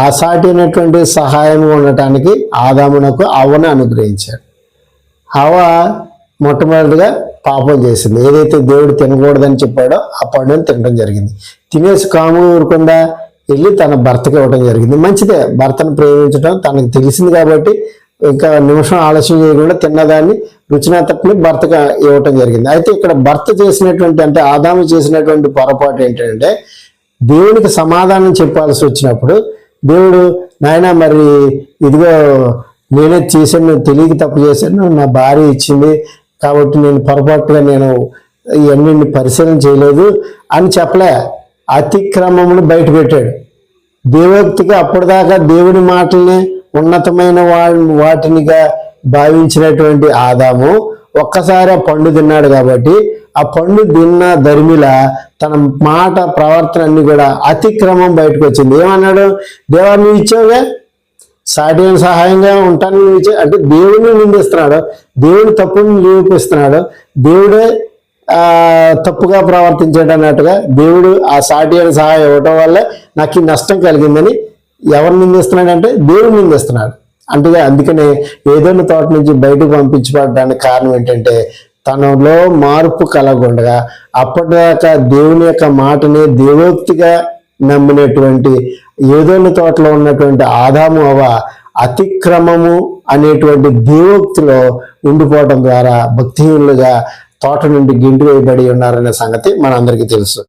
ఆ సాటి అయినటువంటి సహాయం ఉండటానికి ఆదామునకు అవ్వను అనుగ్రహించాడు. హవ మొట్టమొదటిగా పాపం చేసింది. ఏదైతే దేవుడు తినకూడదని చెప్పాడో ఆ పండుని తినడం జరిగింది. తినేసి కాము ఊరకుండా వెళ్ళి తన భర్తకి ఇవ్వడం జరిగింది. మంచిదే భర్తను ప్రేమించడం తనకు తెలిసింది కాబట్టి ఇంకా నిమిషం ఆలస్యం చేయకుండా తిన్నదాన్ని రుచినతటిని భర్తగా ఇవ్వటం జరిగింది. అయితే ఇక్కడ భర్త చేసినటువంటి అంటే ఆదాము చేసినటువంటి పొరపాటు ఏంటంటే దేవునికి సమాధానం చెప్పాల్సి వచ్చినప్పుడు దేవుడు నాయన మరి ఇదిగో నేనే చేశాను నేను తెలియక తప్పు చేశాను నా భార్య ఇచ్చింది కాబట్టి నేను పొరపాటుగా నేను ఇవన్నీ పరిశీలన చేయలేదు అని చెప్పలే. అతిక్రమమును బయట పెట్టాడు. దేవోక్తికి అప్పటిదాకా దేవుని మాటల్ని ఉన్నతమైన వా- వాటినిగా భావించినటువంటి ఆదాము ఒక్కసారి ఆ పండు తిన్నాడు కాబట్టి ఆ పండు తిన్న ధర్మిల తన మాట ప్రవర్తన అన్ని కూడా అతిక్రమం బయటకు వచ్చింది. ఏమన్నాడు? దేవా నువ్వు ఇచ్చావుగా? సాటి సహాయంగా ఉంటాను నువ్వు ఇచ్చే అంటే దేవుడిని నిందిస్తున్నాడు. దేవుడు తప్పుని నిరూపిస్తున్నాడు. దేవుడే ఆ తప్పుగా ప్రవర్తించాడు అన్నట్టుగా దేవుడు ఆ సాటి సహాయం ఇవ్వటం వల్ల నాకు ఈ నష్టం కలిగిందని ఎవరు నిందిస్తున్నాడంటే దేవుడు నిందిస్తున్నాడు. అంటే అందుకనే ఏదైనా తోట నుంచి బయటకు పంపించబడడానికి కారణం ఏంటంటే తనలో మార్పు కలగొండగా అప్పటిదాకా దేవుని యొక్క మాటని దేవోక్తిగా నమ్మినటువంటి ఏదోని తోటలో ఉన్నటువంటి ఆదాము అవ అతిక్రమము అనేటువంటి దేవోక్తిలో ఉండిపోవడం ద్వారా భక్తిహీనులుగా తోట నుండి గింటి వేయబడి ఉన్నారనే సంగతి మనందరికీ తెలుసు.